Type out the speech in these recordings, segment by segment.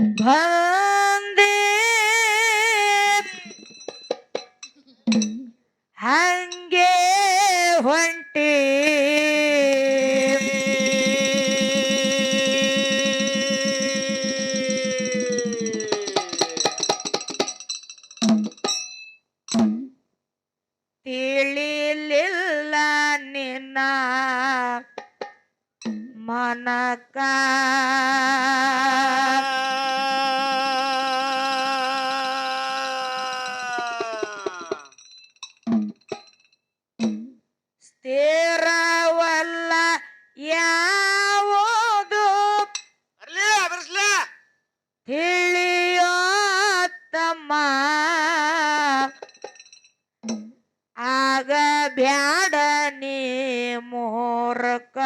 Ah. ಬ್ಯಾಡ ನೀ ಮೋರಕ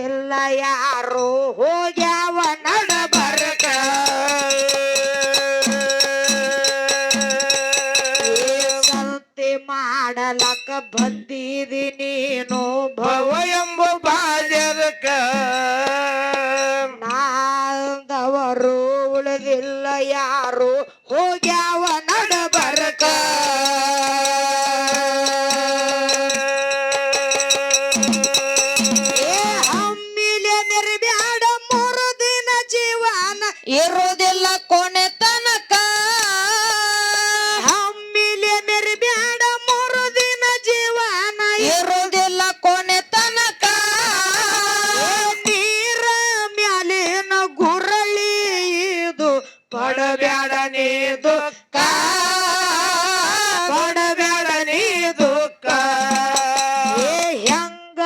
ಇಲ್ಲ ಯಾರು ಹೋಗ್ಯಾವ ನಡ ಬರಕ ಮಾಡಲಕ್ಕ ಬಂದಿದಿ ನೀನು ಭವಯಂ ಕೊಡಬ್ಯಾಡ ನೀ ದುಃಖ. ಕೊಡಬ್ಯಾಡ ನೀ ಹೆಂಗ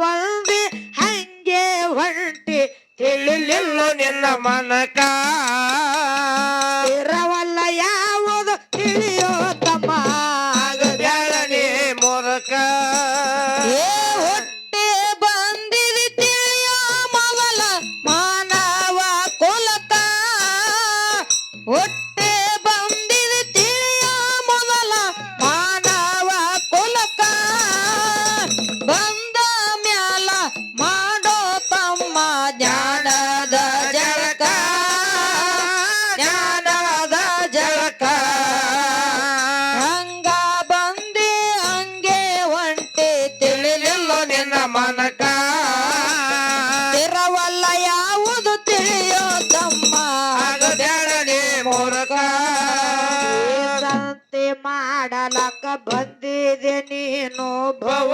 ಬಂದಿ ಹಂಗೆ ಹೊಂಟಿ ತಿಳಿಲಿಲ್ಲ ನಿನ್ನ ಮನಕ. ನೀನು ಭವ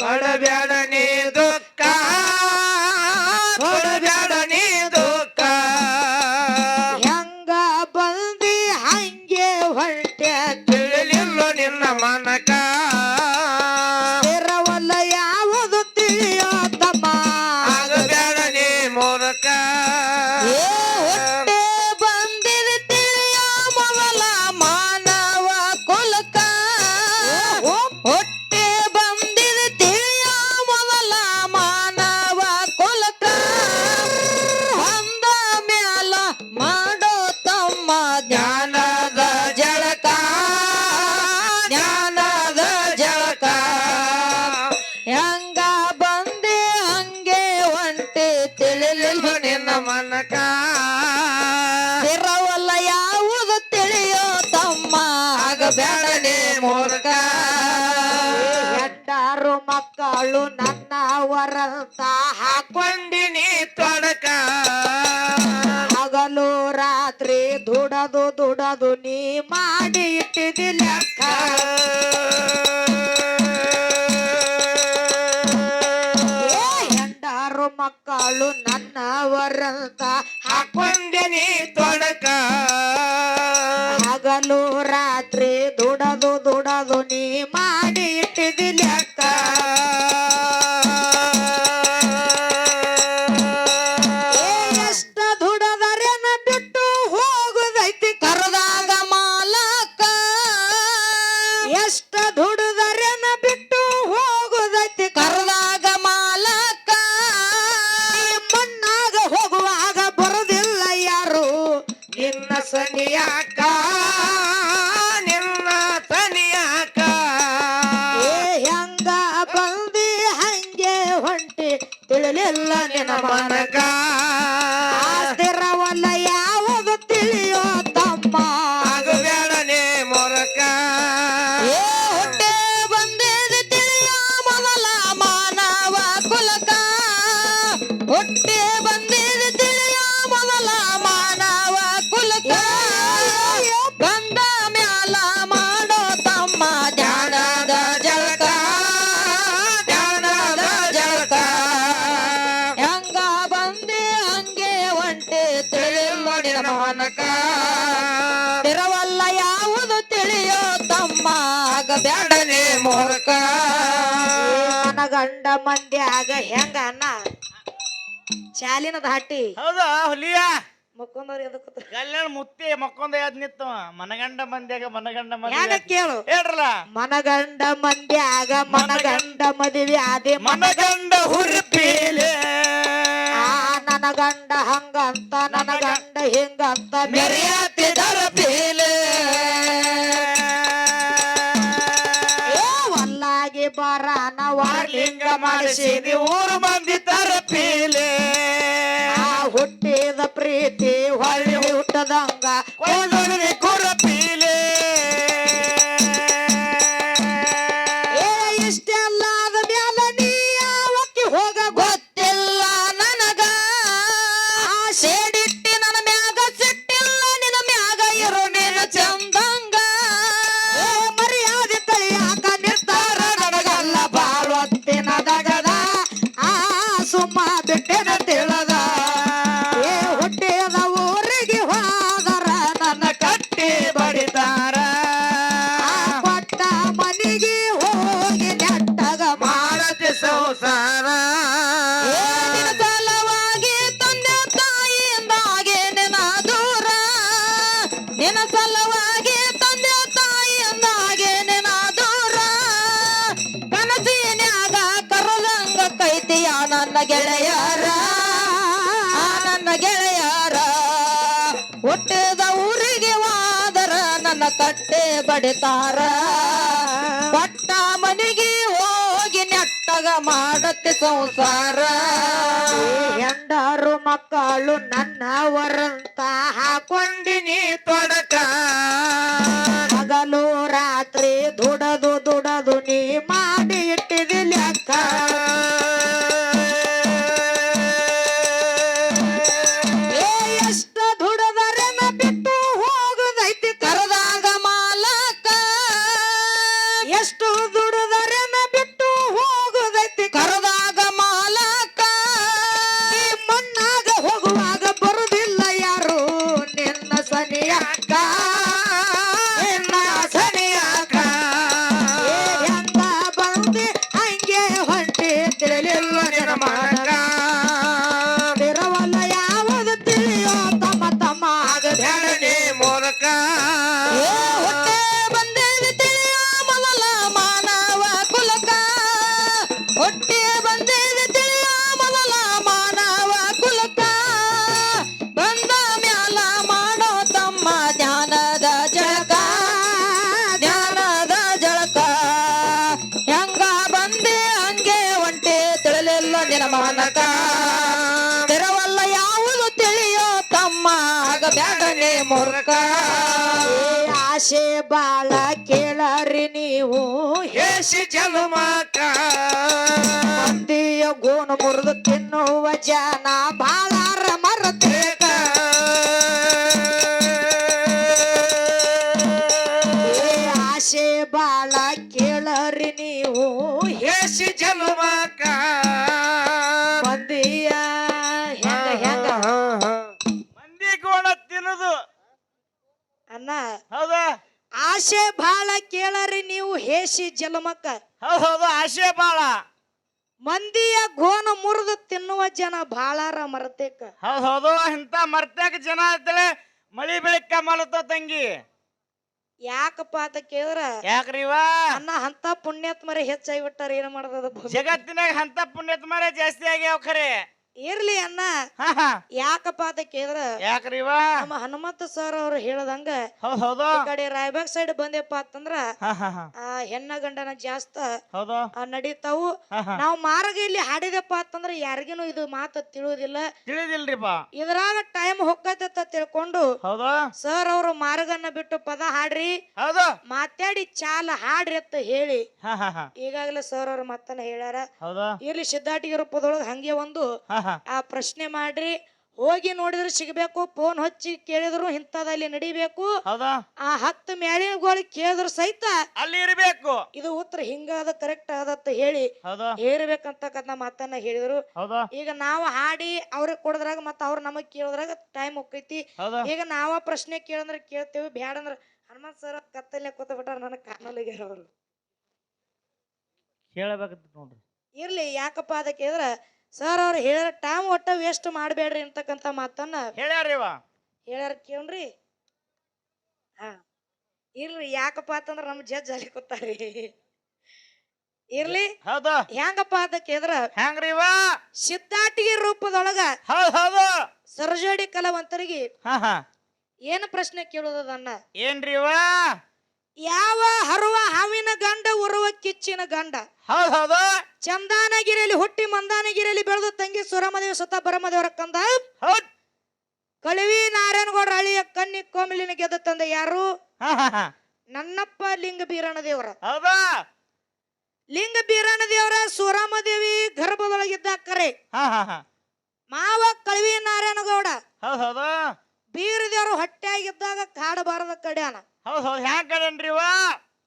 ಕೊಡಬ್ಯಾಡ ನೀ ದುಃಖ. ಮನಕ. ಇರವಲ್ಲ ಯಾವುದು ತಿಳಿಯೋ ತಮ್ಮ. ಆಗಬ್ಯಾಡ ನೀ ಮೂರ್ಖ. ಹೆಂಡಾರು ಮಕ್ಕಳು ನನ್ನ ವರಂತ. ಹಾಕೊಂಡಿನಿ ತೊಡಕ. ಹಗಲು ರಾತ್ರಿ ದುಡದು ದುಡದು ನೀ ಮಾಡಿ ಇಟ್ಟಿದಿ ಲೆಕ್ಕ. ಮಕ್ಕಳು ನನ್ನ ವರಂತ ಹಾಕೊಂಡೇನಿ ತೊಡಕ. ಹಗಲು ರಾತ್ರಿ ದುಡದು ದುಡದು ನೀ ಮಾಡಿ ಇಟ್ಟಿದಿ ಲೆಕ್ಕ ಬಿಟ್ಟು ಹೋಗುದೈತಿ ಕರದಾಗ ಮಾಲಕ. ಎಷ್ಟ ದುಡದರೇನ ನಿನ್ನ ಆಗಬ್ಯಾಡ ನೀ ಮೊರಕ. ನನ್ನ ಗಂಡ ಮಂದ್ಯಾಗ ಹೆಂಗನ ಶಾಲಿನ ದಾಟಿ ಹೌದಾ ಹುಲಿಯ. ಮುಕ್ಕೊಂದವ್ರು ಎದಕ್ಕೆ ಕಲ್ಯಾಣ ಮುತ್ತಿ ಮಕ್ಕೊಂದ ಎದ್ ನಿತ್ತು ಮನಗಂಡ ಮಂದ್ಯಾಗ ಮನಗಂಡ ಯಾಕ ಮಂದಿ ಕೇಳು? ಹೇಳ್ರಲ್ಲ. ಮನಗಂಡ ಮಂದ್ಯಾಗ ಮನಗಂಡ ಮದುವೆ ಆದಿ ಮನ ಮನಗಂಡ ಹುರುಪೀಲೆ. ಆ ಹಂಗ ಗಂಡ ಹಂಗಂತ ನನ್ನ ಗಂಡ ಹಿಂಗಂತ ಮೆರೆಯತ್ತಿದರ ಪೀಲೆ. ಬಾರಾನ ವಾರ್ಲಿಂಗ ಮಾಡಿಸಿದಿ ಊರು ಮಂದಿ ತರಪೀಲೆ ಹುಟ್ಟಿದ ಪ್ರೀತಿ ಹೊಳ್ಳಿ ಹುಟ್ಟದಂಗ. ಗೆಳೆಯರ ನನ್ನ ಗೆಳೆಯರ. ಹುಟ್ಟಿದ ಊರಿಗೆ ವಾದರ ನನ್ನ ಕಟ್ಟೆ ಬಡಿತಾರ. ಪಟ್ಟ ಮನೆಗೆ ಹೋಗಿ ನೆಟ್ಟಗ ಮಾಡತ್ತೆ ಸಂಸಾರ. ಹೆಂಡರು ಮಕ್ಕಳು ನನ್ನವರಂತ ಹಾಕೊಂಡಿನಿ ತೊಡಕ. ಹಗಲು ರಾತ್ರಿ ದುಡದು ದುಡದು ನೀ ಮಾಡಿ ಇಟ್ಟಿದಿ ಲೆಕ್ಕ. ಮೂರ್ಖ ಆಶೆ ಬಾಳ ಕೇಳರಿ ನೀವು. ಹೇಸಿ ಜಲಮಾಕ. ಮಂದಿಯ ಗೋನು ಮುರಿದು ತಿನ್ನುವ ಜನ ಬಾಳಾರ ಮರತೇಕ ಅನ್ನ ಹೌದಾ? ಆಶೆ ಬಾಳ ಕೇಳರಿ ನೀವು ಹೇಸಿ ಜಲಮಕ್ಕ. ಹೌದ್ ಹೌದು ಆಶೆ ಬಾಳ. ಮಂದಿಯ ಗೋನು ಮುರಿದು ತಿನ್ನುವ ಜನ ಬಾಳಾರ ಮರತೇಕ. ಹೌದ್ ಹೌದು ಇಂತ ಮರ್ತ್ಯಾಕ ಜನ ಇದ್ದಳೆ ಮಳಿ ಬೆಳಿಕ ಮಲತ ತಂಗಿ. ಯಾಕಪ್ಪ ಅಂತ ಕೇಳಿದ್ರ? ಯಾಕ್ರೀವಾ ಅನ್ನ ಅಂತ ಪುಣ್ಯಾತ್ಮರೆ ಹೆಚ್ಚಾಗಿ ಬಿಟ್ಟಾರ ಏನ್ ಮಾಡದ ಜಗತ್ತಿನಾಗ ಅಂತ ಪುಣ್ಯತ್ಮರೇ ಜಾಸ್ತಿ ಆಗ್ಯಾವ ಖರೆ. ಇರ್ಲಿ ಅನ್ನ ಹಾ ಹಾ. ಯಾಕಪ್ಪ ಅಂತ ಕೇಳಿದ್ರ? ಯಾಕ್ರಿ ಇವ? ನಮ್ಮ ಹನುಮಂತ ಸರ್ ಅವ್ರು ಹೇಳದಂಗ ಹೌದ್ ಹೌದು. ಈ ಕಡೆ ರಾಯಬಾಗ್ ಸೈಡ್ ಬಂದೆಪ್ಪ ಅಂತಂದ್ರ ಹಾ ಹಾ ಹಾ. ಆ ಹೆಣ್ಣ ಗಂಡನ ಜಾಸ್ತ ಹೌದು. ಆ, ನಡೀತಾವು. ಹಾ ಹಾ. ನಾವು ಮಾರ್ಗ ಇಲ್ಲಿ ಹಾಡಿದೆಪ್ಪ ಅಂತಂದ್ರ ಯಾರಿಗೇನು ಇದು ಮಾತು ತಿಳಿಯೋದಿಲ್ಲ. ತಿಳಿದಿಲ್ರಿಪ್ಪ. ಇದ್ರಾಗ ಟೈಮ್ ಹೊಕ್ಕತ್ತ ತಿಳ್ಕೊಂಡು ಹೌದು. ಸರ್ ಅವರು ಮಾರ್ಗನ್ನ ಬಿಟ್ಟು ಪದ ಹಾಡ್ರಿ. ಹೌದು. ಮಾತಾಡಿ ಚಾಲ ಹಾಡ್ರಿ ಅಂತ ಹೇಳಿ. ಹಾ ಹಾ ಹಾ. ಈಗಾಗಲೇ ಸರ್ ಅವ್ರ ಮತ್ತನ ಹೇಳ್ಯಾರ. ಹೌದು. ಇರ್ಲಿ ಸಿದ್ಧಾಟಿಗೆ ರೂಪದೊಳಗ ಹಂಗೆ ಒಂದು ಹಾ. ಆ ಪ್ರಶ್ನೆ ಮಾಡ್ರಿ ಹೋಗಿ ನೋಡಿದ್ರೆ ಸಿಗಬೇಕು ಫೋನ್ ಹಚ್ಚಿ ಕೇಳಿದ್ರು ಇಂಥದಲ್ಲಿ ನಡಿಬೇಕು. ಹೌದಾ? ಆ ಹತ್ತು ಮ್ಯಾಲಿನಗಳು ಕೇಳಿದ್ರು ಸಹಿತ ಅಲ್ಲಿ ಇರಬೇಕು. ಇದು ಉತ್ತರ ಹಿಂಗಾದ ಕರೆಕ್ಟ್ ಆದತ್ತ ಹೇಳಿ ಹೌದು? ಹೇರ್ಬೇಕಂತಕ್ಕಂಥ ಮಾತನ್ನ ಹೇಳಿದ್ರು. ಹೌದು? ಈಗ ನಾವು ಹಾಡಿ ಅವ್ರಿಗೆ ಕೊಡದ್ರಾಗ ಮತ್ತ ಅವ್ರ ನಮಗ್ ಕೇಳಿದ್ರಾಗ ಟೈಮ್ ಹೋಗ್ತೈತಿ. ಹೌದು? ಈಗ ನಾವ ಪ್ರಶ್ನೆ ಕೇಳಂದ್ರ ಕೇಳ್ತೇವೆ ಬ್ಯಾಡ ಅಂದ್ರ ಹನುಮಂತ್ ಸರ್ ಕತ್ತಲ್ಲೇ ಕೂತ ಬಿಟ್ಟಾರ ನನಗ್ ಕಾಣಲಿಗ್ಯಾರ ಅವರು. ಕೇಳಬೇಕಂತ ನೋಡ್ರಿ. ಇರ್ಲಿ ಯಾಕಪ್ಪ ಅದಕ್ಕೆ ಕೇಳಿದ್ರ ಸರ್ ಅವ್ರು ಹೇಳಿರ ಟೈಮ್ ಒಟ್ಟ ವೇಸ್ಟ್ ಮಾಡಬೇಡ್ರಿ ಅಂತಕ್ಕಂಥ ಮಾತನ್ನ ಹೇಳ್ಯಾರಿ ಇವ. ಹೇಳ್ಯಾರ ಕೇಳ್ರಿ. ಹಾ. ಇರ್ಲಿ ಯಾಕಪ್ಪ ಅಂತಂದ್ರ ನಮ್ ಜಜ್ ಅಲ್ಲಿ ಕೂತಾರಿ ಇರ್ಲಿ. ಹೌದು. ಹೆಂಗಪ್ಪ ಅದಕ್ಕೆ ಎದ್ರ ಹೆಂಗ್ರಿ ಇವ? ಸಿದ್ಧಾಟಿಗೆ ರೂಪದೊಳಗ ಹೌದು ಹೌದು. ಸರಜೋಡಿ ಕಲಾವಂತರಿಗೆ ಹಾ ಹಾ. ಏನು ಪ್ರಶ್ನೆ ಕೇಳೋದನ್ನ ಏನ್ರಿ ಇವ? ಯಾವ ಹರುವ ಹಾವಿನ ಗಂಡ ಉರುವ ಕಿಚ್ಚಿನ ಗಂಡ? ಹೌದ್ ಹೌದು. ಚಂದಾನಗಿರಿಯಲ್ಲಿ ಹುಟ್ಟಿ ಮಂದಾನಗಿರಿಯಲ್ಲಿ ಬೆಳೆದ ತಂಗಿ ಸುರಮದೇವ ಸುತ್ತ ಬರಮದೇವರ ಕಂದ? ಹೌದ್. ಕಳವಿ ನಾರಾಯಣಗೌಡ ಅಳಿಯ ಕನ್ನಿ ಕೋಮಿಲಿನ ಗೆದ್ದ ತಂದ ಯಾರು? ಹಾ ಹಾ ಹಾ. ನನ್ನಪ್ಪ ಲಿಂಗ ಬೀರಣ ದೇವರ ಹೌದಾ? ಲಿಂಗ ಬೀರಣ ದೇವರ ಸುರಮದೇವಿ ಗರ್ಭದೊಳಗಿದ್ದ ಕರೆ. ಹಾ ಹಾ ಹಾ. ಮಾವ ಕಳವಿ ನಾರಾಯಣಗೌಡ. ಹೌದ್ ಹೌದು. ಬೀರ ದೇವರು ಹೊಟ್ಟೆಯಾಗಿದ್ದಾಗ ಕಾಡಬಾರದ ಕಡ್ಯಾನ. ಹೌದ್ ಹೌದು. ಹ್ಯಾಂಗ ಕಡೇನ್ರಿ ಇವ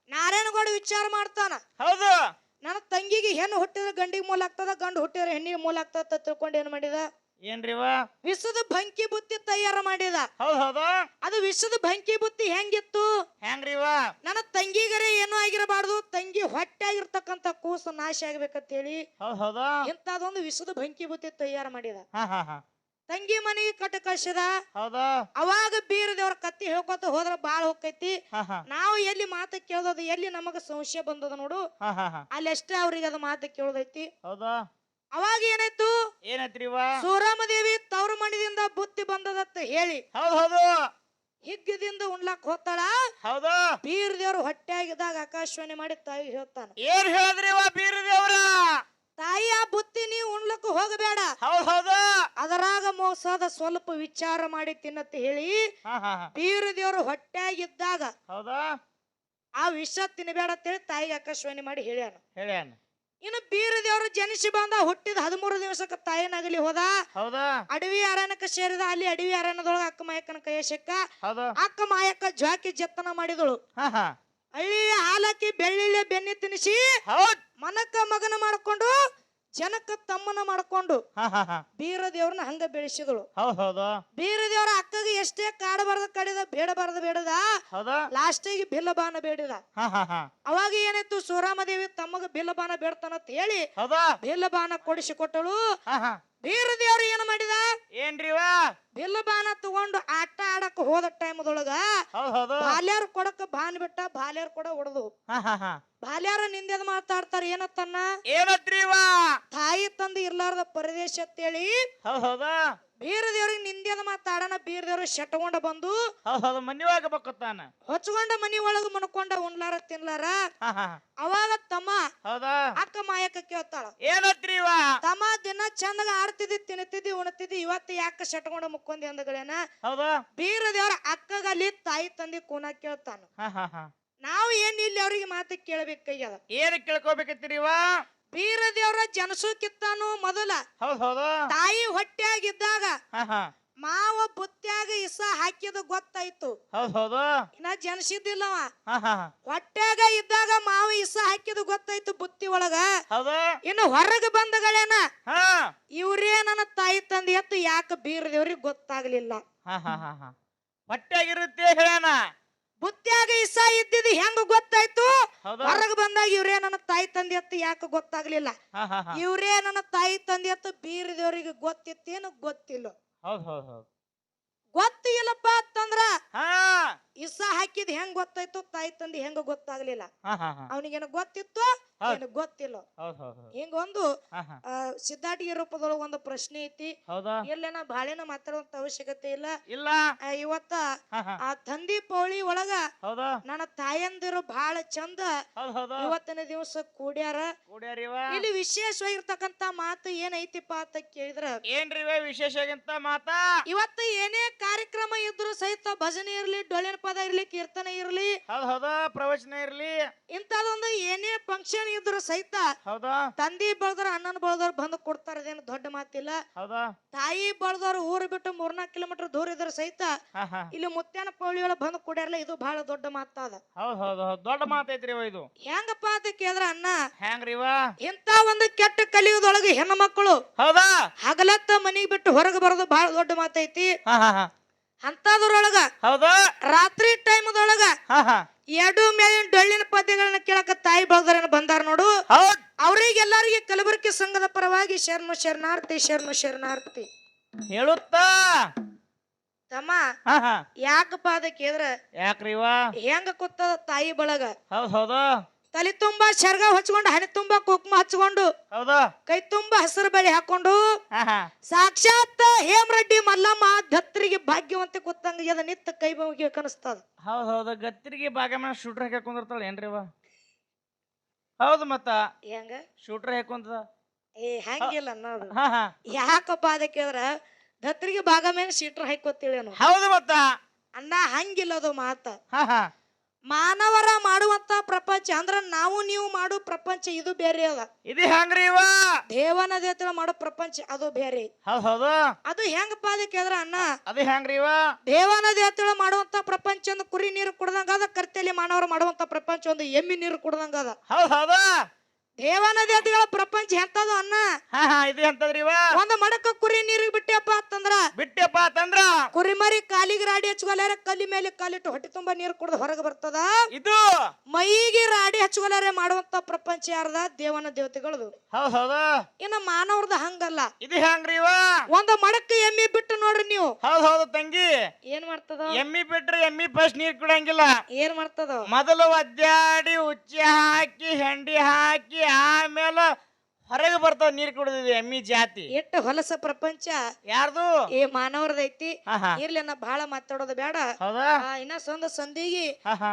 ನಾರಾಯಣಗೌಡ ವಿಚಾರ ಮಾಡ್ತಾನ. ಹೌದು. ನನ್ನ ತಂಗಿಗೆ ಹೆಣ್ಣು ಹುಟ್ಟಿದ್ರೆ ಗಂಡಿಗೆ ಮೂಲ ಆಗ್ತದ ಗಂಡು ಹುಟ್ಟಿದ್ರೆ ಹೆಣ್ಣಿಗೆ ಮೂಲ ಆಗ್ತದ ಅಂತ ತಿಳ್ಕೊಂಡು ಏನ್ ಮಾಡಿದ? ಏನ್ರಿ ಇವ ವಿಷದ ಬಂಕಿ ಬುತ್ತಿ ತಯಾರು ಮಾಡಿದ. ಹೌದು ಹೌದು. ಅದು ವಿಷದ ಬಂಕಿ ಬುತ್ತಿ ಹೆಂಗಿತ್ತು? ಹೆಂಗ್ರಿ ಇವ ನನ್ನ ತಂಗಿಗರೇ ಏನೂ ಆಗಿರಬಾರ್ದು. ತಂಗಿ ಹೊಟ್ಟೆ ಆಗಿರ್ತಕ್ಕಂತ ಕೂಸು ನಾಶ ಆಗ್ಬೇಕಂತ ಹೇಳಿ ಹೌದು ಹೌದು. ಇಂಥದೊಂದು ವಿಷದ ಬಂಕಿ ಬುತ್ತಿ ತಯಾರು ಮಾಡಿದ. ಹಾ ಹಾ ಹಾ. ತಂಗಿ ಮನೆಗೆ ಕಟ್ಟ ಕಳ್ಸದ ಹೌದಾ? ಅವಾಗ ಬೀರ ದೇವ್ರ ಕತ್ತಿ ಹೇಳ್ಕೊತ ಹೋದ್ರ ಬಾಳ ಹೋಗ್ತೈತಿ ನಾವು ಎಲ್ಲಿ ಮಾತು ಕೇಳೋದು ಎಲ್ಲಿ ನಮಗ ಸಂಶಯ ಬಂದದ ನೋಡು. ಅಲ್ಲಿ ಎಷ್ಟೇ ಅವ್ರಿಗೆ ಅದ ಮಾತು ಕೇಳೋದೈತಿ. ಹೌದಾ? ಅವಾಗ ಏನಾಯ್ತು? ಏನೈತ್ರಿವ ಸೂರಮದೇವಿ ತವ್ರ ಮಣಿದಿಂದ ಬುತ್ತಿ ಬಂದದತ್ತ ಹೇಳಿ. ಹೌದ್ ಹಿಗ್ಗದಿಂದ ಉಣ್ಲಾಕ್ ಹೋಗ್ತಾಳ. ಹೌದಾ. ಬೀರ್ ಹೊಟ್ಟೆ ಆಗಿದಾಗ ಆಕಾಶವಾಣಿ ಮಾಡಿ ತಾಯಿ ಹೇಳ್ತಾನ. ಏನ್ ಹೇಳದ್ರಿ ಬೀರ ದೇವ್ರ ತಾಯಿ ಆ ಬುತ್ತಿ ನೀವು ಉಣ್ಲಕ್ ಹೋಗಬೇಡ. ಹೌದ್ ಹೌದು. ಅದರಾಗ ಮೋಸದ ಸ್ವಲ್ಪ ವಿಚಾರ ಮಾಡಿ ತಿನ್ನತ್ ಹೇಳಿ. ಬೀರ ದೇವ್ರು ಹೊಟ್ಟೆಯಾಗಿದ್ದಾಗ ಹೌದಾ? ಆ ವಿಷ ತಿನ್ನಬೇಡ ಅಂತೇಳಿ ತಾಯಿಗೆ ಆಕಾಶವಾಣಿ ಮಾಡಿ ಹೇಳ್ಯಾನ. ಹೇಳ್ಯಾನ. ಇನ್ನು ಬೀರ ದೇವ್ರು ಜನಿಸಿ ಬಂದ ಹುಟ್ಟಿದ ಹದಿಮೂರು ದಿವಸಕ್ಕೆ ತಾಯಿನಾಗಲಿ ಹೋದ. ಹೌದಾ? ಅಡವಿ ಅರಣ್ಯಕ್ಕೆ ಸೇರಿದ ಅಲ್ಲಿ ಅಡವಿ ಅರಣ್ಯದೊಳಗ ಅಕ್ಕ ಮಾಯಕ್ಕನ ಸಿಕ್ಕ. ಹೌದು. ಅಕ್ಕ ಮಾಯಕ್ಕ ಜ್ವಾಕಿ ಜತ್ತನ ಮಾಡಿದಳು. ಹಳ್ಳಿಯ ಹಾಲಕ್ಕಿ ಬೆಳ್ಳಿಯ ಬೆನ್ನಿ ತಿನ್ನಿಸಿ ಹೌದ್. ಮನಕ್ಕ ಮಗನ ಮಾಡ್ಕೊಂಡು ಜನಕ್ಕ ತಮ್ಮನ ಮಾಡ್ಕೊಂಡು ಬೀರ ದೇವ್ರನ್ನ ಹಂಗ ಬೆಳೆಸಿದಳು. ಹೌದ್ ಬೀರ ದೇವ್ರ ಅಕ್ಕಗೆ ಎಷ್ಟೇ ಕಾಡಬಾರ್ದ ಕಡಿದ ಬೇಡಬಾರ್ದ ಬೇಡದ ಲಾಸ್ಟಿಗೆ ಬಿಲ್ಲಬಾನ ಬೇಡಿದ. ಅವಾಗ ಏನಾಯ್ತು ಸೂರಾಮದೇವಿ ತಮ್ಮಗ ಬಿಲ್ಲಬಾನ ಬೇಡ್ತಾನಂತ ಹೇಳಿ ಹೌದಾ. ಬಿಲ್ಲಬಾನ ಕೊಡಿಸಿ ಕೊಟ್ಟಳು ಹಾ ಹಾ. ಬೀರ ದೇವ್ರು ಏನು ಮಾಡಿದ? ಏನ್ರಿವ? ಬಿಲ್ಲಬಾನ ತಗೊಂಡು ಆಟ ಆಡಕ್ ಹೋದ ಟೈಮ್ದೊಳಗ ಹೌದ್ ಹೌದು. ಬಾಲ್ಯಾರ ಕೊಡಕ್ ಬಾನ್ ಬಿಟ್ಟ ಬಾಲ್ಯಾರ ಕೂಡ ಹೊಡೆದು. ಹಾ ಹಾ ಹಾ. ಬಾಲ್ಯಾರ ನಿಂದೆದ್ ಮಾತಾಡ್ತಾರ ಏನತ್ತನ್ನ? ಏನತ್ರಿವ? ತಾಯಿ ತಂದೆ ಇರ್ಲಾರ್ದ ಪರದೇಶ ಅಂತೇಳಿ ಹೌದ್ ಹೌದಾ? ಬೀರ ದೇವ್ರಿಗೆ ಮಾತಾಡನ ಬೀರ ದೇವ್ರ ಶೆಟ್ಕೊಂಡ ಬಂದು ಹೌದ್ ಮನಿವಾಗ ಬಕ್ಕತ್ತಾನ ಹೊಚ್ಕೊಂಡ ಮನಿ ಒಳಗ ಮನ್ಕೊಂಡ ಉಣ್ಲಾರ ತಿನ್ಲಾರ. ಅವಾಗ ತಮ್ಮ ಹೌದಾ? ಅಕ್ಕ ಮಾಯಕ ಕೇಳ್ತಾಳ ಏನತ್ರಿವ ತಮ್ಮ ದಿನ ಚಂದಗ ಆಡ್ತಿದ್ದಿ ತಿನ್ತಿದ್ದಿ ಉಣ್ತಿದ್ದಿ ಇವತ್ತು ಯಾಕ ಶೆಟ್ಕೊಂಡ ಮುಕ್ಕೊಂದಿ ಅಂದಗಳೇನ? ಹೌದಾ? ಬೀರ ದೇವ್ರ ಅಕ್ಕಗಲ್ಲಿ ತಾಯಿ ತಂದೆ ಕೂನ ಕೇಳ್ತಾನ. ನಾವು ಏನ್ ಇಲ್ಲಿ ಅವ್ರಿಗೆ ಮಾತು ಕೇಳಬೇಕಾಗ್ಯದ ಏನ್ ಕೇಳ್ಕೊಬೇಕತ್ರಿವ ಬೀರ ದೇವ್ರ ಜನಸುಕಿತ್ತಾನು ಮೊದಲ. ಹೌದ್ ಹೌದು. ತಾಯಿ ಹೊಟ್ಟೆಯಾಗಿದ್ದಾಗ ಮಾವ ಬುತ್ತಿಯಾಗ ಇಸ ಹಾಕಿದ ಗೊತ್ತಾಯ್ತು. ಹೌದ್ ಹೌದು. ಇನ್ನ ಜನಸಿದ್ದಿಲ್ಲ ಹಾ ಹಾ ಹಾ. ಹೊಟ್ಯಾಗ ಇದ್ದಾಗ ಮಾವ ಇಸ ಹಾಕಿದ ಗೊತ್ತಾಯ್ತು ಬುತ್ತಿ ಒಳಗ. ಹೌದು. ಇನ್ನು ಹೊರಗೆ ಬಂದಗಳೇನ? ಹಾ. ಇವ್ರೇ ನನ್ನ ತಾಯಿ ತಂದೆ ಎತ್ತು ಯಾಕೆ ಬೀರ ದೇವ್ರಿಗೆ ಗೊತ್ತಾಗ್ಲಿಲ್ಲ ಹೊಟ್ಟೆಗಿರುತ್ತೆ ಹೇಳ್ಯಾನ. ಬುತ್ತ್ಯಾಗ ಇಸ ಇದ್ದಿದ್ ಹೆಂಗ ಗೊತ್ತಾಯ್ತು? ಹೊರಗ್ ಬಂದಾಗ ಇವ್ರೇ ನನ್ನ ತಾಯಿ ತಂದೆ ಎತ್ತು ಯಾಕೆ ಗೊತ್ತಾಗ್ಲಿಲ್ಲ? ಇವ್ರೇ ನನ್ನ ತಾಯಿ ತಂದೆ ಎತ್ತು ಬೀರದವ್ರಿಗೆ ಗೊತ್ತಿತ್ತೇನು ಗೊತ್ತಿಲ್ಲ. ಗೊತ್ತ ಇಲ್ಲಪ್ಪ ಅಂತಂದ್ರ ಹಾ. ಇಸ ಹಾಕಿದ್ ಹೆಂಗ್ ಗೊತ್ತಾಯ್ತು? ತಾಯಿ ತಂದೆ ಹೆಂಗ ಗೊತ್ತಾಗ್ಲಿಲ್ಲ. ಅವನಿಗೇನು ಗೊತ್ತಿತ್ತು? ಏನು ಗೊತ್ತಿಲ್ಲ. ಹಿಂಗ ಒಂದು ಸಿದ್ಧಾಟಿಗೆ ರೂಪದೊಳಗ ಒಂದು ಪ್ರಶ್ನೆ ಐತಿ. ಹೌದಾ? ಇಲ್ಲೇನ ಬಾಳೆನ ಮಾತಾಡುವಂತ ಅವಶ್ಯಕತೆ ಇಲ್ಲ. ಇಲ್ಲ. ಇವತ್ತ ಆ ತಂದಿ ಪೌಳಿ ಒಳಗ ನನ್ನ ತಾಯಂದಿರು ಬಹಳ ಚಂದ ಇವತ್ತನೇ ದಿವಸ ಕೂಡ್ಯಾರ. ಇಲ್ಲಿ ವಿಶೇಷವಾಗಿರ್ತಕ್ಕಂತ ಮಾತು ಏನೈತಿಪ್ಪ ಅಂತ ಕೇಳಿದ್ರ. ಏನ್ರಿ ವಿಶೇಷ ಮಾತಾ? ಇವತ್ತು ಏನೇ ಕಾರ್ಯಕ್ರಮ ಇದ್ರು ಸಹಿತ ಭಜನೆ ಇರ್ಲಿ ಡೊಳ್ಳಿನ ಪದ ಇರ್ಲಿ ಕೀರ್ತನೆ ಇರ್ಲಿ ಪ್ರವಚನ ಇರ್ಲಿ. ಇಂತದೊಂದು ಏನೇ ಫಂಕ್ಷನ್ ಇದ್ರು ಸಹಿತ ಹೌದಾ? ತಂದಿ ಬೆಳ್ದವ್ರ ಅಣ್ಣನ ಬೆಳ್ದವ್ರು ಬಂದು ಕೊಡ್ತಾರ ಅದೇನು ದೊಡ್ಡ ಮಾತಿಲ್ಲ. ಹೌದಾ? ತಾಯಿ ಬೆಳ್ದವ್ರು ಊರು ಬಿಟ್ಟು ಮೂರ್ನಾಲ್ಕು ಕಿಲೋಮೀಟರ್ ದೂರ ಇದ್ರ ಸಹಿತ ಇಲ್ಲಿ ಮುತ್ಯಾನ ಪೌಳಿ ಒಳಗೆ ಬಂದು ಕೊಡ್ಯಾರಲ್ಲ ಇದು ಬಹಳ ದೊಡ್ಡ ಮಾತಾದ. ಹೌದ್ ಹೌದು ದೊಡ್ಡ ಮಾತೈತ್ರಿ ಇದು. ಹೆಂಗಪ್ಪ ಅಂತ ಕೇಳಿದ್ರ ಅಣ್ಣ ಹೆಂಗ್ರಿವ ಇಂತ ಒಂದು ಕೆಟ್ಟ ಕಲಿಯುವುದೊಳಗೆ ಹೆಣ್ಣು ಮಕ್ಕಳು ಹೌದಾ? ಹಗಲತ್ತ ಮನಿಗ್ ಬಿಟ್ಟು ಹೊರಗೆ ಬರೋದು ಬಹಳ ದೊಡ್ಡ ಮಾತೈತಿ. ಅಂತದ್ರೊಳಗ ಹೌದಾ. ರಾತ್ರಿ ಟೈಮ್ದೊಳಗ ಎರಡು ಮೇಲಿನ ಡೊಳ್ಳಿನ ಪದ್ಯಗಳನ್ನ ಕೇಳಕ ತಾಯಿ ಬಳದರನ್ನ ಬಂದಾರ ನೋಡು. ಅವರಿಗೆಲ್ಲರಿಗೆ ಕಲಬುರಗಿ ಸಂಘದ ಪರವಾಗಿ ಶರಣು ಶರಣಾರ್ಥಿ ಶರಣು ಶರಣಾರ್ಥಿ. ಹೇಳುತ್ತಾ. ತಮ್ಮ ಯಾಕಪ್ಪ ಅದಕ್ಕೆ ಹೆಂಗ ಕೂತದ ತಾಯಿ ಬಳಗ? ಹೌದ್ ಹೌದಾ. ತಲೆ ತುಂಬಾ ಶರ್ಗ ಹಚ್ಕೊಂಡು ಹಣೆ ತುಂಬಾ ಕುಕ್ಮ ಹಚ್ಕೊಂಡು ಹೌದಾ? ಕೈ ತುಂಬಾ ಹಸಿರು ಬೆಳೆ ಹಾಕೊಂಡು ಸಾಕ್ಷಾತ್ ಹೇಮರೆಡ್ಡಿ ಮಲ್ಲಮ್ಮ ದತ್ತರಿಗೆ ಭಾಗ್ಯವಂತೆ ಕೂತಂಗ ಎದ ನಿತ್ತ ಕೈ ಬಗ್ಗೆ ಕನಸ್ತದ. ಹೌದ್ ಹೌದು. ಗತ್ತಿರಿಗೆ ಭಾಗಮನ ಶೂಟ್ರ್ ಹಾಕೊಂಡಿರ್ತಾಳ ಏನ್ರಿ ವಾ ಹೌದು ಮತ್ತ? ಹೆಂಗ? ಶೂಟರ್ ಹಾಕೊಂತದ? ಏ ಹಂಗಿಲ್ಲ ಅನ್ನೋದು. ಯಾಕಪ್ಪ ಅದ ಕೇಳಿದ್ರ ದತ್ತರಿಗೆ ಭಾಗ ಮೇಲೆ ಶೀಟರ್ ಹಾಕೋತಿಳೇನು ಹೌದು ಮತ್ತ? ಅನ್ನ ಹಂಗಿಲ್ಲದು ಮಾತ. ಮಾನವರ ಮಾಡುವಂತ ಪ್ರಪಂಚ ಅಂದ್ರ ನಾವು ನೀವು ಮಾಡೋ ಪ್ರಪಂಚ ಇದು ಬೇರೆ ಅದ. ಇದು ಹೆಂಗ್ರಿವ ದೇವನ ದೇವತೆಗಳ ಮಾಡೋ ಪ್ರಪಂಚ ಅದು ಬೇರೆ. ಹೌದ್ ಹೌದು. ಅದು ಹೆಂಗಪ್ಪ ಅದಕ್ಕೆ ಕೇಳಿದ್ರ ಅಣ್ಣ ಅದು ಹೆಂಗ್ರಿವ ದೇವನ ದೇವತೆಗಳ ಮಾಡುವಂತ ಪ್ರಪಂಚ ಒಂದು ಕುರಿ ನೀರು ಕುಡ್ದಂಗ ಅದ ಕರ್ತೇಲಿ ಮಾನವರು ಮಾಡುವಂತ ಪ್ರಪಂಚ ಒಂದು ಎಮ್ಮಿ ನೀರು ಕುಡ್ದಂಗ ಅದ. ಹೌದ್ ಹೌದಾ. ದೇವನ ದೇವತೆಗಳ ಪ್ರಪಂಚ ಎಂತದು ಅನ್ನ? ಹಾ ಹಾ ಇದು ಎಂತದ್ರಿವ ಒಂದು ಮಡಕ ಕುರಿ ನೀರಿಗೆ ಬಿಟ್ಟೆಪ್ಪ ಅಂತಂದ್ರ? ಬಿಟ್ಟೆಪ್ಪ ಅಂತಂದ್ರ? ಕುರಿಮರಿ ಕಾಲಿಗೆ ರಾಡಿ ಹಚ್ಕೊಲಾರ ಕಲ್ಲಿ ಮೇಲೆ ಕಾಲಿಟ್ಟು ಹೊಟ್ಟೆ ತುಂಬಾ ನೀರು ಕುಡ್ದು ಹೊರಗೆ ಬರ್ತದ? ಇದು? ಮೈಗೆ ರಾಡಿ ಹಚ್ಕೊಲಾರೆ ಮಾಡುವಂತ ಪ್ರಪಂಚ ಯಾರದ? ದೇವನ ದೇವತೆಗಳದು. ಹೌದ್ ಹೌದಾ? ಇನ್ನ ಮಾನವ್ರದ ಹಂಗಲ್ಲ. ಇದು ಹೆಂಗ್ರಿವ ಒಂದು ಮಡಕ ಎಮ್ಮಿ ಬಿಟ್ಟು ನೋಡ್ರಿ ನೀವು. ಹೌದ್ ಹೌದು ತಂಗಿ. ಏನ್ ಮಾಡ್ತದ? ಎಮ್ಮಿ ಬಿಟ್ರೆ ಎಮ್ಮಿ ಫಸ್ಟ್ ನೀರ್ ಕುಡಂಗಿಲ್ಲ ಏನ್ ಮಾಡ್ತದ? ಮೊದಲು ಒದ್ದಾಡಿ ಉಚ್ಚಿ ಹಾಕಿ ಹೆಂಡಿ ಹಾಕಿ ಆಮೇಲೆ ಹೊರಗೆ ಬರ್ತಾವ ನೀರ್ ಕುಡಿದಿದೆ ಎಮ್ಮಿ ಜಾತಿ. ಎಷ್ಟು ಹೊಲಸ ಪ್ರಪಂಚ. ಯಾರ್ದು? ಈ ಮಾನವರದೈತಿ ಇರ್ಲಿ ನಾ ಬಾಳ ಮಾತಾಡೋದು ಬೇಡ. ಹೌದಾ? ಆ, ಇನ್ನ ಸಂದ ಸಂದಿಗೆ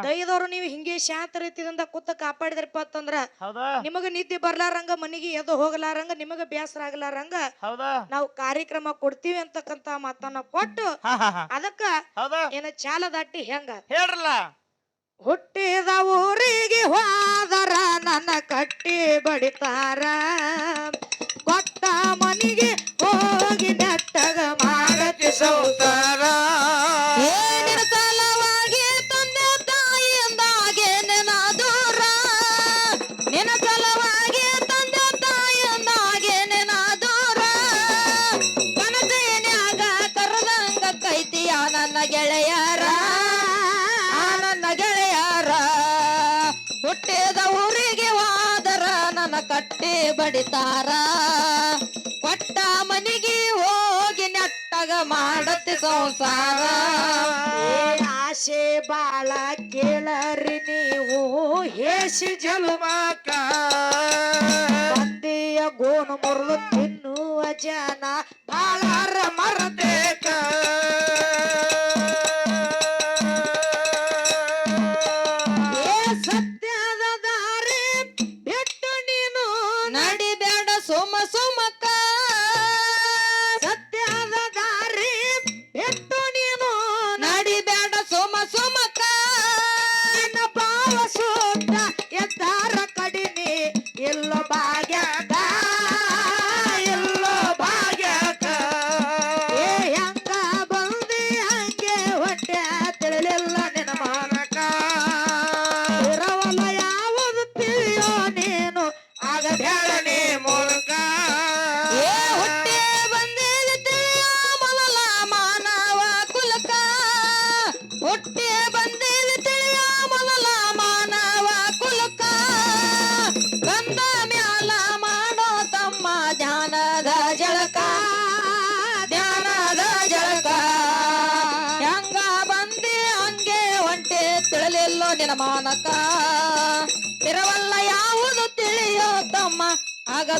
ದೈದವರು ನೀವು ಹಿಂಗೆ ಶಾಂತ ರೀತಿಯಿಂದ ಕುತ್ತ ಕಾಪಾಡಿದ್ರಪ್ಪ ಅಂತಂದ್ರ ಹೌದಾ? ನಿಮಗ ನಿದ್ದೆ ಬರ್ಲಾರಂಗ ಮನಿಗೆ ಎದ್ದು ಹೋಗಲಾರಂಗ ನಿಮಗ ಬೇಸರ ಆಗ್ಲಾರಂಗ ಹೌದಾ? ನಾವು ಕಾರ್ಯಕ್ರಮ ಕೊಡ್ತೀವಿ ಅಂತಕ್ಕಂತ ಮಾತನ್ನ ಕೊಟ್ಟು ಹಾ ಹಾ ಹಾ. ಅದಕ್ಕ ಹೌದಾ? ಏನ ಚಾಲ ದಾಟಿ ಹೆಂಗ? ಹೇಳ್ರಲ್ಲ. ಹುಟ್ಟಿದ ಊರಿಗೆ ಹೋದರ ನನ್ನ ಕಟ್ಟಿ ಬಡಿತಾರ. ಕೊಟ್ಟ ಮನಿಗೆ ಹೋಗಿ ನೆಟ್ಟಗ ಮಾಡತಿ ಸೌತಾರ ಏನಿನ ಸಲವಾಗಿ ತಂದೆ ತಾಯಿಯಿಂದಾಗೆ ನಿನ ದೂರ ನಿನ ಸಲವಾಗಿ ತಂದೆ ತಾಯಿಯಿಂದಾಗೆ ನಿನ ದೂರ ಕನಸಿನ್ಯಾಗ ಕರೆದಂಗ ಕೈತಿಯ ನನ್ನ ಗೆಳೆಯರ? ಹುಟ್ಟಿದ ಊರಿಗೆ ಹೋದರ ನನ್ನ ಕಟ್ಟಿ ಬಡಿತಾರ. ಕೊಟ್ಟ ಮನಿಗೆ ಹೋಗಿ ನೆಟ್ಟಗ ಮಾಡತಿ ಸಂಸಾರ. ಆಶೆ ಬಾಳ ಕೇಳರಿ ನೀವು, ಹೇಸಿ ಜಲಮಾಕ. ಬಂದಿಯ ಗೋನು ಮುರಿದು ತಿನ್ನುವ ಜನ ಬಾಳಾರ ಮರದೆ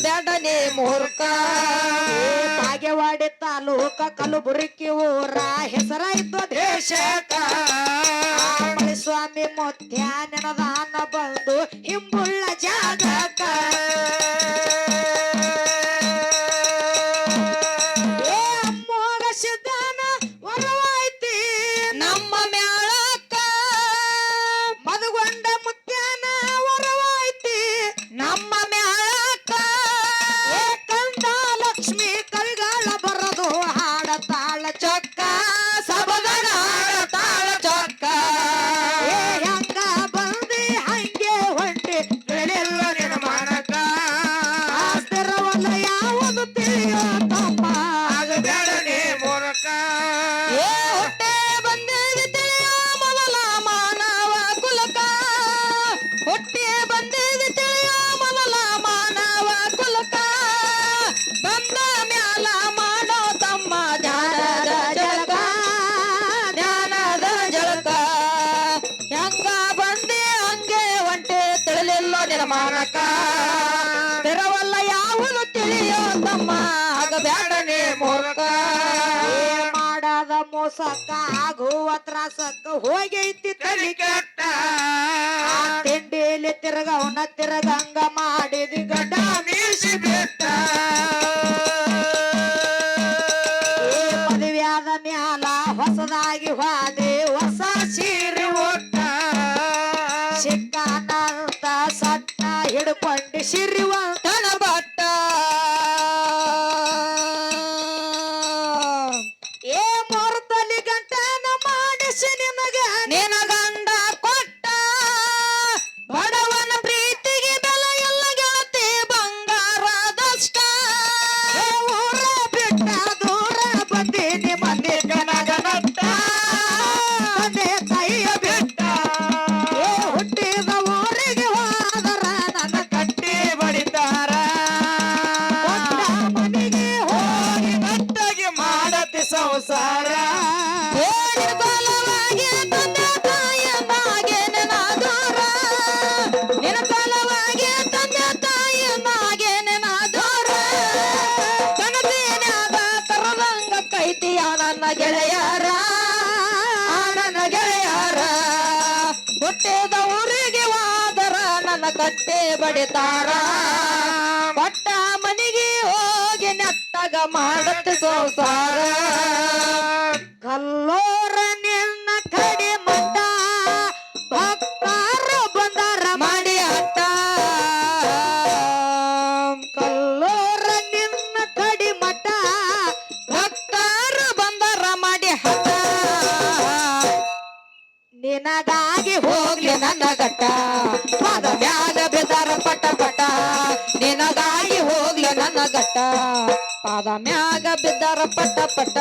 ಬ್ಯಾಡನೆ ಮೂರ್ಖ ಬಾಗೇವಾಡಿ ತಾಲೂಕ ಕಲಬುರಗಿ ಊರ ಹೆಸರಾಯ್ತು ದೇಶಕ. ಸ್ವಾಮಿ ಮುತ್ಯ ನೆನದಾನ ಬಂದು ಹಿಂಬುಳ್ಳ ಜಾಗಕ. ಮಾನಕ ತೆರವಲ್ಲ ಯಾವುದು ತಿಳಿಯೋ ತಮ್ಮ ಬ್ಯಾಡನೆ ಮೂರ್ಖ. ಮಾಡದ ಮೋಸಕ್ಕ ಆಗುವ ತ್ರಾಸಕ್ಕ ಹೋಗೈತಿ ತಲಿ ಕೆಟ್ಟ. ತಿಂಡಿಲಿ ತಿರ್ಗವನ ತಿರ್ಗಂಗ Is? ಪ್ರೀತಿಯ ನನ್ನ ಗೆಳೆಯರ ನನ್ನ ಗೆಳೆಯರ. ಹುಟ್ಟಿದ ಊರಿಗೆ ಹೋದರ ನನ್ನ ಕಟ್ಟೆ ಬಡಿತಾರ. ಪಟ್ಟ ಮನೆಗೆ ಹೋಗಿ ನೆಟ್ಟಗ ಮಾಡತ್ತ ಸಂಸಾರ. ಕಲ್ಲೋರ ನಿನಗಾಗಿ ಹೋಗ್ಲಿ ನನ್ನ ಗಟ್ಟ. ಪಾದ ಮ್ಯಾಲ ಬೆದಾರ ಪಟ ಪಟ. ನಿನಗಾಗಿ ಹೋಗ್ಲಿ ನನ್ನ ಗಟ್ಟ. ಪಾದ ಮ್ಯಾಗ ಬೆದಾರ ಪಟ ಪಟ.